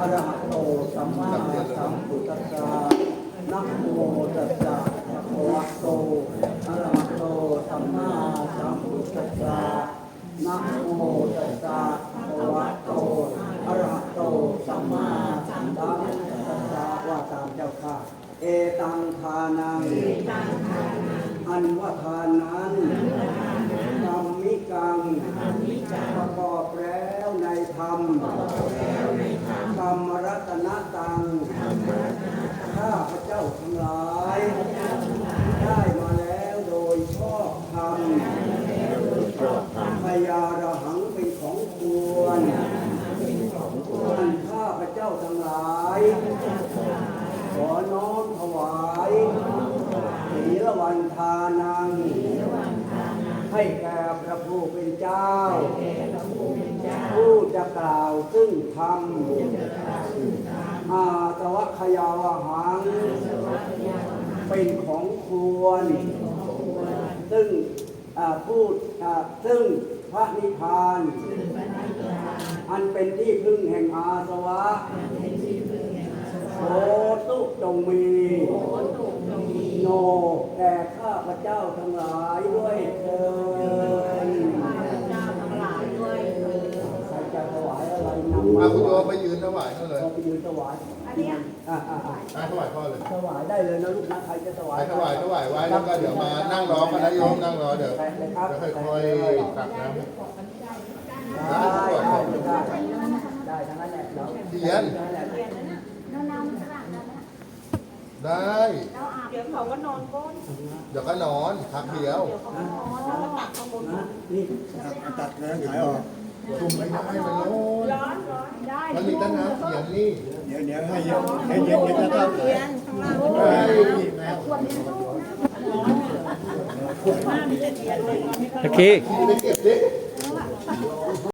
อะระหะโตสัมมาสัมพุทธัสสะนะโมตัสสะภะคะวะโตอะระหะโตสัมมาสัมพุทธัสสะนะโมตัสสะภะคะวะโตอะระหะโตสัมมาสัมพุทธัสสะว่าตามเจ้าค่ะเอตังทานัง อันว่าทานนั้นกรรมิกังประกอบแล้วในธรรม ข้าพระเจ้าทั้งหลาย ได้มาแล้วโดยชอบธรรมพยาระหังเป็นของควรอันข้าพระเจ้าทั้งหลาย ขอน้อมถวายศีลวันทานัง ให้แก่พระผู้เป็นเจ้า ผู้จะกล่าวซึ่งธรรม อาตวะขยาวหัง เป็นของควร ซึ่งพูดซึ่งพระนิพพาน อันเป็นที่พึ่งแห่งอาสวะโสตุจงมี โนแก่ข้าพระเจ้าทั้งหลายด้วยเถิดใครจะถวายอะไรนำ มามาคุณโยมไปยืนถวายเขาเลยเราไปยืนถวายอ่าอ่าอ่าอะถวายพ่อเลยถวายได้เลยนะลูกนะใครจะถวาไปยถวายถวายไว้แล้วก็เดี๋ยวมานั่งรอกันนะโยมนั่งรอเดี๋ยวแตะเลยครับเดี๋ยวค่อยๆตักน้ำได้ได้ได้ได้ทั้งนั้นแหละเราเทียนทั้งนั้นแหละได้ เดี๋ยวเขาก็นอนก้นเดี๋ยวก็นอนพักเดียวเดี๋ยวเขาก็นอนแล้วก็ตักข้างบนนะนี่ตัดแล้วขายออก จุ่มไม่ได้มันโน้นร้อนร้อนได้มันมีตั้งน้ำเสียงนี่เดี๋ยวเดี๋ยวให้เย็นให้เย็นเย็นแล้วก็เรียนข้างล่างเฮ้ยตะคีไปเก็บดิ